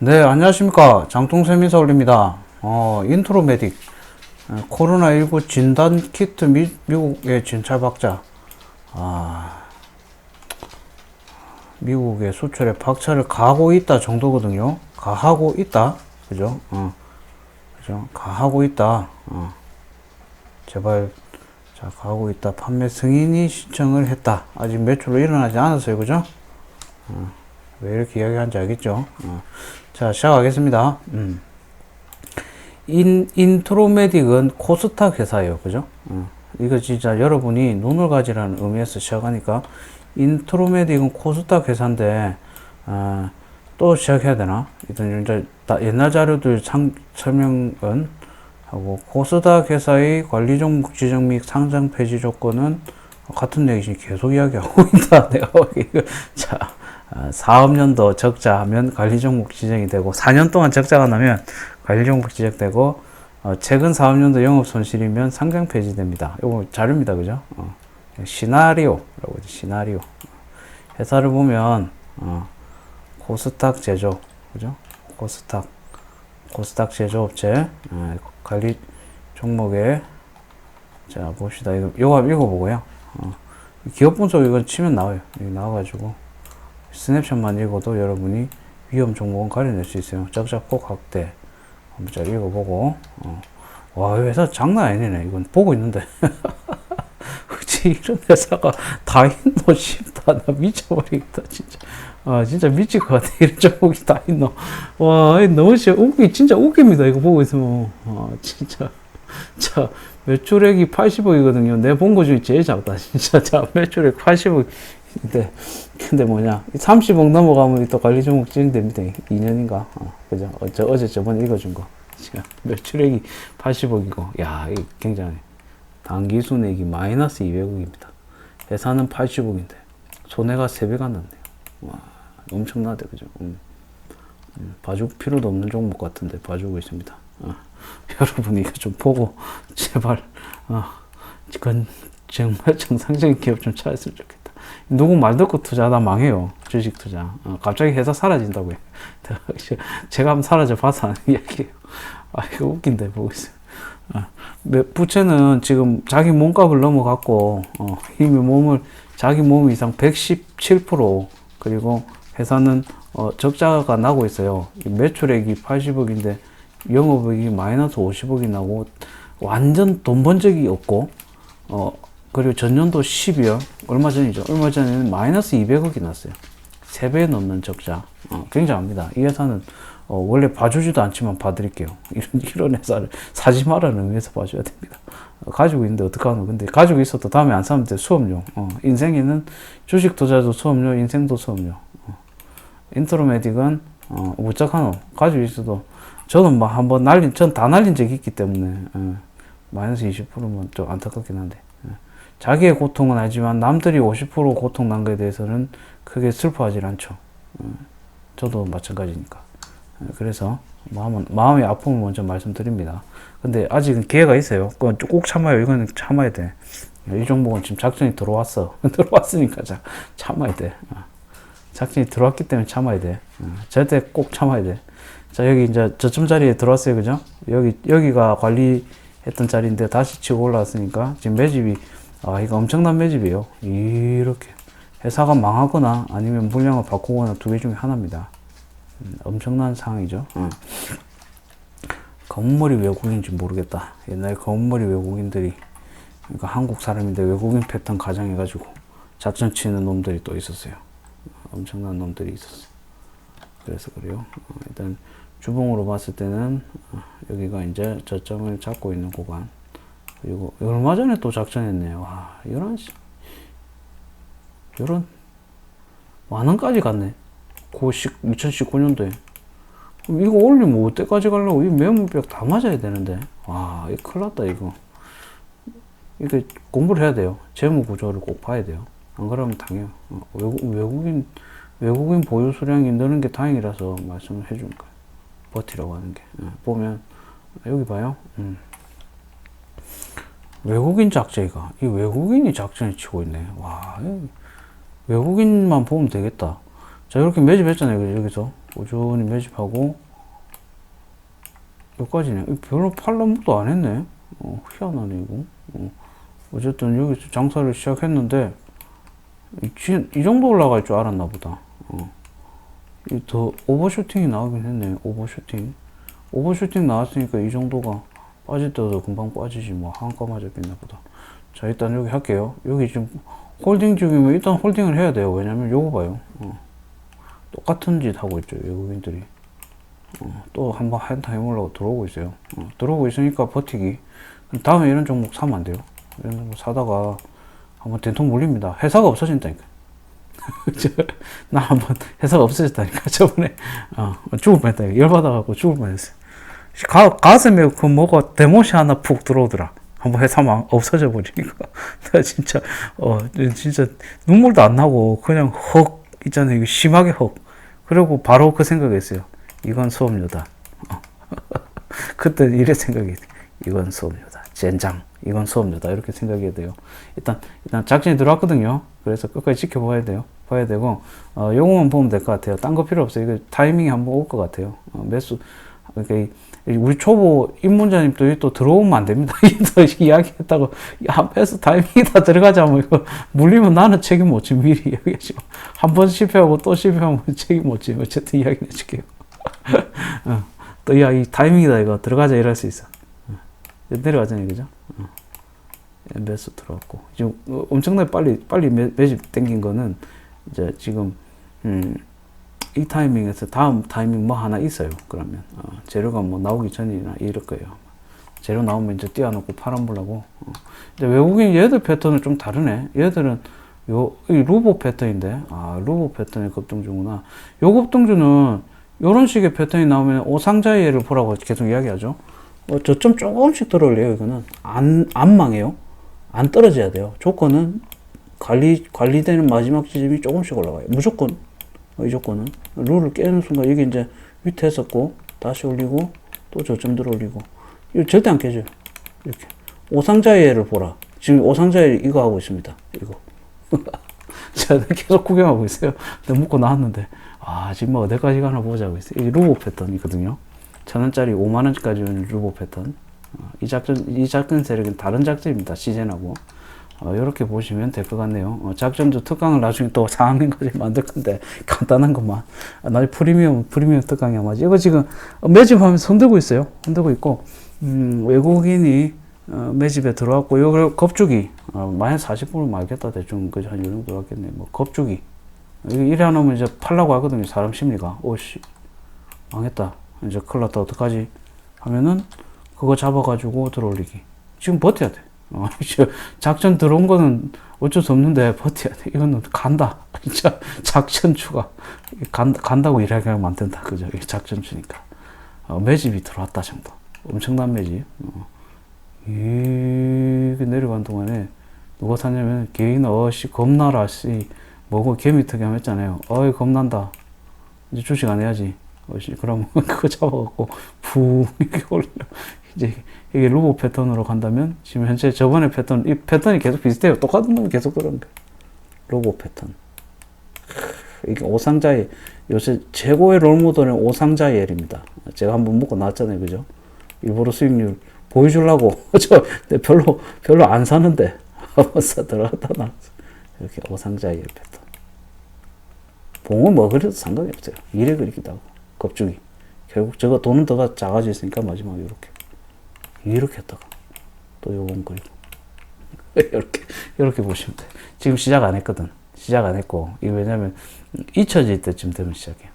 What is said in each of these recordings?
네, 안녕하십니까. 장통세민사 올립니다. 어, 인트로 메딕. 어, 코로나19 진단 키트 미, 미국의 진찰박자. 아, 미국의 수출에 박차를 가하고 있다 정도거든요. 가하고 있다. 그죠? 어, 그죠? 가하고 있다. 어. 제발, 자, 가하고 있다. 판매 승인이 신청을 했다. 아직 매출로 일어나지 않았어요. 그죠? 왜 이렇게 이야기하는지 알겠죠? 어. 자, 시작하겠습니다. 음. 인, 인트로메딕은 코스닥 회사예요. 그죠? 어. 이거 진짜 여러분이 눈을 가지라는 의미에서 시작하니까 인트로메딕은 코스닥 회사인데 어, 또 시작해야 되나? 일단 이제 다 옛날 자료들 상, 설명은 하고 코스닥 회사의 관리 종목 지정 및 상장 폐지 조건은 같은 얘기 계속 이야기하고 있다. 내가 이거 자 아, 사업년도 적자하면 관리 종목 지정이 되고 4년 동안 적자가 나면 관리 종목 지정되고 어, 최근 사업년도 영업 손실이면 상장 폐지됩니다. 이거 자료입니다, 그죠? 어, 시나리오라고 하죠. 시나리오. 회사를 보면 어, 코스닥 제조, 그죠? 코스닥 코스닥 제조업체 어, 관리 종목에 자 봅시다. 이거 요거 읽어보고요. 어, 기업 분석 이건 치면 나와요. 여기 나와가지고 스냅샷만 읽어도 여러분이 위험 종목은 가려낼 수 있어요. 적자폭 확대. 한번 잘 읽어보고, 어. 와, 이 회사 장난 아니네. 이건 보고 있는데. 그치, 이런 회사가 다 있노, 싶다. 나 미쳐버리겠다, 진짜. 아, 진짜 미칠 것 같아. 이런 종목이 다 있노. 와, 이 너무 진짜 웃기, 진짜 웃깁니다. 이거 보고 있으면. 아, 진짜. 자, 매출액이 80억이거든요. 내 본 거 중에 제일 작다. 진짜. 자, 매출액 80억. 근데, 근데 뭐냐. 30억 넘어가면 또 관리 종목 진행됩니다. 2년인가. 어, 그죠? 어제, 어제 저번에 읽어준 거. 지금 매출액이 80억이고. 야, 이 굉장히. 단기 순이익이 마이너스 200억입니다. 회사는 80억인데. 손해가 3배가 났네요. 와, 엄청나대. 그죠? 음. 음, 봐줄 필요도 없는 종목 같은데 봐주고 있습니다. 어, 여러분이 이거 좀 보고 제발 어, 그건 정말 정상적인 기업 좀 찾았으면 좋겠다. 누구 말 듣고 투자하다 망해요. 주식 투자. 어, 갑자기 회사 사라진다고 해. 제가 한번 사라져 봐서 하는 이야기예요. 아 이거 웃긴데 보고 있어요. 어, 매- 부채는 지금 자기 몸값을 넘어갔고 어, 이미 몸을 자기 몸 이상 117% 그리고 회사는 어, 적자가 나고 있어요. 이 매출액이 80억인데 영업이익이 마이너스 50억이 나고 완전 돈 번 적이 없고 어 그리고 전년도 12월 얼마 전이죠. 얼마 전에는 마이너스 200억이 났어요. 3배 넘는 적자. 어, 굉장합니다. 이 회사는 어, 원래 봐주지도 않지만 봐드릴게요. 이런, 이런 회사를 사지 말라는 의미에서 봐줘야 됩니다. 어, 가지고 있는데 어떡하노. 근데 가지고 있어도 다음에 안 사면 돼. 수업료. 어, 인생에는 주식 투자도 수업료, 인생도 수업료. 어, 인트로메딕은 어, 어떡하노. 가지고 있어도 저는 뭐 한번 날린, 전 다 날린 적이 있기 때문에 어, 마이너스 20%면 좀 안타깝긴 한데 어, 자기의 고통은 알지만 남들이 50% 고통 난 거에 대해서는 크게 슬퍼하지 않죠. 어, 저도 마찬가지니까. 어, 그래서 마음은, 마음의 아픔을 먼저 말씀드립니다. 근데 아직은 기회가 있어요. 그건 꼭 참아요. 이거는 참아야 돼. 이 종목은 지금 작전이 들어왔어. 들어왔으니까 자, 참아야 돼. 어. 작전이 들어왔기 때문에 참아야 돼. 어, 절대 꼭 참아야 돼. 자, 여기 이제 저점 자리에 들어왔어요. 그죠? 여기, 여기가 관리했던 자리인데 다시 치고 올라왔으니까 지금 매집이, 아, 이거 엄청난 매집이에요. 이렇게. 회사가 망하거나 아니면 물량을 바꾸거나 두 개 중에 하나입니다. 음, 엄청난 상황이죠. 어. 검은머리 외국인인지 모르겠다. 옛날 검은머리 외국인들이, 그러니까 한국 사람인데 외국인 패턴 가장해가지고 작전 치는 놈들이 또 있었어요. 엄청난 놈들이 있었어요. 그래서 그래요. 어, 일단 주봉으로 봤을 때는 어, 여기가 이제 저점을 잡고 있는 구간. 그리고 얼마 전에 또 작전했네요. 와, 이런 씨- 이런 만원까지 갔네. 그 2019년도에. 그럼 이거 올리면 어때까지 가려고 이 매물벽 다 맞아야 되는데. 와, 이거 큰일 났다, 이거. 이거 공부를 해야 돼요. 재무 구조를 꼭 봐야 돼요. 안 그러면 당해요. 어, 외국, 외국인, 외국인 보유 수량이 느는 게 다행이라서 말씀을 해주는 거예요. 버티라고 하는 게. 어, 보면, 여기 봐요. 음. 외국인 작전이가, 이 외국인이 작전을 치고 있네. 와, 이 외국인만 보면 되겠다. 자, 이렇게 매집했잖아요. 여기서. 꾸준히 매집하고 여기까지네. 별로 팔람도 안 했네. 어, 희한하네 이거. 어. 어쨌든 여기서 장사를 시작했는데 이, 지- 이 정도 올라갈 줄 알았나 보다. 어. 이더 오버슈팅이 나오긴 했네. 오버슈팅. 오버슈팅 나왔으니까 이 정도가 빠질 때도 금방 빠지지 뭐 한가 맞았겠나 보다. 자 일단 여기 할게요. 여기 지금 홀딩 중이면 일단 홀딩을 해야 돼요. 왜냐면 요거 봐요. 어. 똑같은 짓 하고 있죠 외국인들이. 어, 또 한번 한타 해보려고 들어오고 있어요. 어, 들어오고 있으니까 버티기. 다음에 이런 종목 사면 안 돼요. 이런 종목 사다가 한번 된통 물립니다. 회사가 없어진다니까. 저, 나 한번 회사가 없어졌다니까. 저번에 어, 죽을 뻔했다. 열받아갖고 죽을 뻔했어요. 가, 가슴에 그 뭐가 대못이 하나 푹 들어오더라. 한번 막 없어져 버리니까. 나 진짜, 어, 진짜 눈물도 안 나고 그냥 헉 있잖아요. 심하게 헉. 그리고 바로 그 생각했어요. 이건 수업료다. 어. 그때 이래 생각이 이건 수업료다. 젠장. 이건 수업료다. 이렇게 생각해야 돼요. 일단 일단 작전이 들어왔거든요. 그래서 끝까지 지켜봐야 돼요. 봐야 되고 어 요거만 보면 될 것 같아요. 딴 거 필요 없어요. 이거 타이밍이 한번 올 것 같아요. 어, 매수 그러니까 우리 초보 입문자님 또, 들어오면 안 됩니다. 또 이야기했다고 야 매수 타이밍이 다 들어가자 뭐 이거 물리면 나는 책임 못 지. 미리 얘기하죠. 한번 실패하고 또 실패하면 책임 못 지. 어쨌든 이야기 해줄게요. 어, 또, 야, 이 타이밍이다, 이거. 들어가자, 이럴 수 있어. 어, 내려가잖아요, 그죠? 어. 매수 들어갔고. 지금 어, 엄청나게 빨리, 빨리 매, 매집 땡긴 거는, 이제 지금, 음, 이 타이밍에서 다음 타이밍 뭐 하나 있어요, 그러면. 어, 재료가 뭐 나오기 전이나 이럴 거예요. 재료 나오면 이제 띄워놓고 팔아보려고. 어. 이제 외국인 얘들 패턴은 좀 다르네. 얘들은 요, 이 루보 패턴인데, 아, 루보 패턴의 급등주구나. 요 급등주는 요런 식의 패턴이 나오면 오상자예를 보라고 계속 이야기하죠. 어, 저점 조금씩 들어올려요, 이거는. 안, 안 망해요. 안 떨어져야 돼요. 조건은 관리, 관리되는 마지막 지점이 조금씩 올라가요. 무조건. 어, 이 조건은. 룰을 깨는 순간 여기 이제 밑에 했었고, 다시 올리고, 또 저점 들어 올리고. 이거 절대 안 깨져요. 이렇게. 오상자예를 보라. 지금 오상자예 이거 하고 있습니다. 이거. 제가 계속 구경하고 있어요. 내가 먹고 나왔는데, 아, 지금 뭐 어디까지 가나 보자고 있어요. 이게 루보 패턴이거든요. 천 원짜리 5만 원까지 오는 루보 패턴. 어, 이 작전, 이 작전 세력은 다른 작전입니다. 시즌하고. 어, 이렇게 보시면 될 것 같네요. 어, 작전주 특강을 나중에 또 4학년까지 만들 건데, 간단한 것만. 아, 나중에 프리미엄, 프리미엄 특강이 아마. 이거 지금 매집하면서 흔들고 있어요. 흔들고 있고, 음, 외국인이 어, 매집에 들어왔고, 요 겁주기, 어, 마이너스 40%를 말겠다. 대충, 그죠? 한요 정도 들어왔겠네. 뭐, 겁주기. 이래 놓으면 이제 팔라고 하거든요. 사람 심리가. 오씨, 망했다. 이제 큰일 났다. 어떡하지? 하면은, 그거 잡아가지고 들어올리기. 지금 버텨야 돼. 어, 작전 들어온 거는 어쩔 수 없는데 버텨야 돼. 이거는 간다. 진짜 작전 추가. 간, 간다고 이야기하면 안 된다. 그죠? 이게 작전 추니까. 어, 매집이 들어왔다 정도. 엄청난 매집. 어. 이게 내려간 동안에 누가 샀냐면 개인 어씨 겁나라 씨 뭐고 개미 특이함 했잖아요. 어이 겁난다. 이제 주식 안 해야지. 어씨 그러면 그거 잡아갖고 푹 이렇게 올려. 이제 이게 루보 패턴으로 간다면 지금 현재 저번에 패턴 이 패턴이 계속 비슷해요. 똑같은 놈이 계속 그런 거. 로보 패턴. 이게 오상자의 요새 최고의 롤모델은 오상자엘입니다. 제가 한번 먹고 나왔잖아요, 그죠? 일부러 수익률 보여주려고 저 별로 별로 안 사는데 한번 사 들어갔다 나왔어. 이렇게 오상자엘 패턴. 봉은 뭐 그래도 상관이 없어요. 이래 그리기도 하고 겁주기. 결국 저거 돈은 더가 작아져 있으니까 마지막에 이렇게 이렇게 했다가 또 요건 그리고 이렇게 이렇게 보시면 돼. 지금 시작 안 했거든. 시작 안 했고 이게 왜냐면 잊혀질 때쯤 되면 시작해요.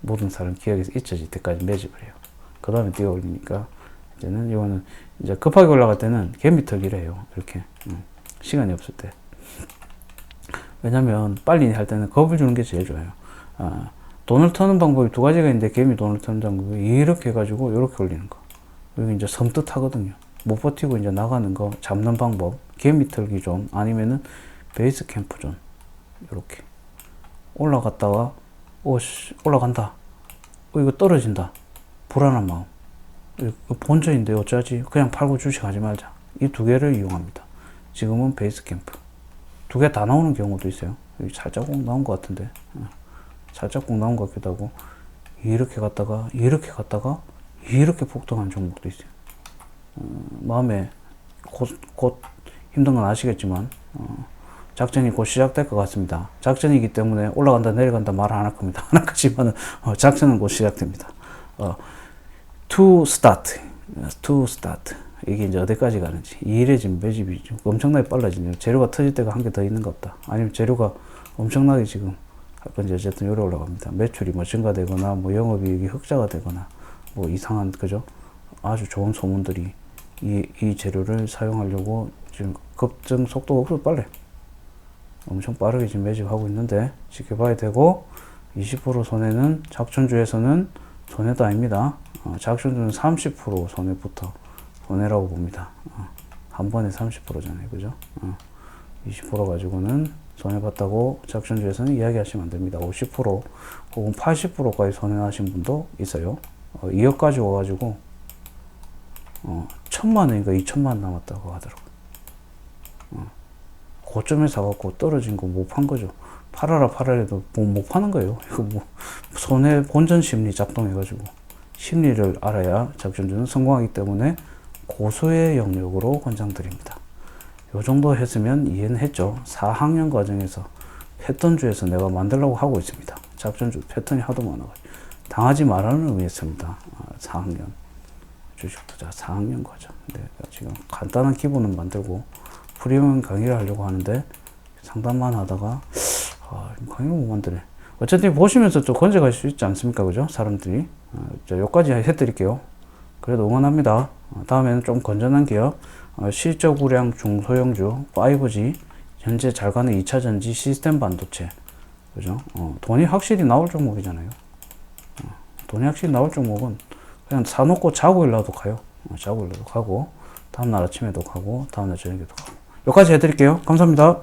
모든 사람 기억에서 잊혀질 때까지 매집을 해요. 그 다음에 뛰어 올리니까 이제는 이거는 이제 급하게 올라갈 때는 개미터기를 해요. 이렇게 음, 시간이 없을 때. 왜냐면 빨리 할 때는 겁을 주는 게 제일 좋아요. 아, 돈을 터는 방법이 두 가지가 있는데 개미 돈을 터는 방법이 이렇게 해가지고 이렇게 올리는 거. 여기 이제 섬뜩하거든요. 못 버티고 이제 나가는 거 잡는 방법. 개미 털기 존 아니면은 베이스 캠프 존. 이렇게 올라갔다가 오씨 올라간다. 어, 이거 떨어진다. 불안한 마음. 이거 본전인데 어쩌지? 그냥 팔고 주식하지 말자. 이 두 개를 이용합니다. 지금은 베이스 캠프. 두 개 다 나오는 경우도 있어요. 여기 살짝 꼭 나온 것 같은데. 어, 살짝 꼭 나온 것 같기도 하고. 이렇게 갔다가 이렇게 갔다가 이렇게 폭등한 종목도 있어요. 어, 마음에 곧, 곧 힘든 건 아시겠지만 어, 작전이 곧 시작될 것 같습니다. 작전이기 때문에 올라간다 내려간다 말 안 할 겁니다. 안 할 거지만 어, 작전은 곧 시작됩니다. 어, to start, to start 이게 이제 어디까지 가는지 이 일에 지금 매집이 좀 엄청나게 빨라지네요. 재료가 터질 때가 한 개 더 있는 것 없다. 아니면 재료가 엄청나게 지금 할 건지 어쨌든 요래 올라갑니다. 매출이 뭐 증가되거나 뭐 영업이익이 흑자가 되거나 뭐 이상한 그죠? 아주 좋은 소문들이 이, 이 재료를 사용하려고 지금 급증 속도가 없어 빨래. 엄청 빠르게 지금 매집하고 있는데 지켜봐야 되고 20% 손해는 작전주에서는 손해도 아닙니다. 어, 작전주는 30% 손해부터 손해라고 봅니다. 어, 한 번에 30%잖아요, 그죠? 어, 20% 가지고는 손해봤다고 작전주에서는 이야기하시면 안 됩니다. 50% 혹은 80%까지 손해나신 분도 있어요. 어, 2억 가지고 와가지고 어, 천만 원인가 2천만 원 남았다고 하더라고요. 고점에 사갖고 떨어진 거 못 판 거죠. 팔아라 팔아라 해도 뭐 못 파는 거예요. 이거 뭐 손해 본전 심리 작동해가지고 심리를 알아야 작전주는 성공하기 때문에 고소의 영역으로 권장드립니다. 요 정도 했으면 이해는 했죠. 4학년 과정에서 패턴주에서 내가 만들려고 하고 있습니다. 작전주 패턴이 하도 많아가지고 당하지 말라는 의미였습니다. 아, 4학년 주식 투자 4학년 과정. 네, 지금 간단한 기본은 만들고 프리미엄 강의를 하려고 하는데 상담만 하다가 아, 강의를 못 만드네. 어쨌든 보시면서 좀 건져갈 수 있지 않습니까? 그죠? 사람들이. 어, 자, 여기까지 해드릴게요. 그래도 응원합니다. 어, 다음에는 좀 건전한 기업, 어, 실적 우량 중소형주, 5G, 현재 잘 가는 2차 전지 시스템 반도체. 그죠? 어, 돈이 확실히 나올 종목이잖아요. 어, 돈이 확실히 나올 종목은 그냥 사놓고 자고 일라도 가요. 어, 자고 일라도 가고, 다음날 아침에도 가고, 다음날 저녁에도 가고. 여기까지 해드릴게요. 감사합니다.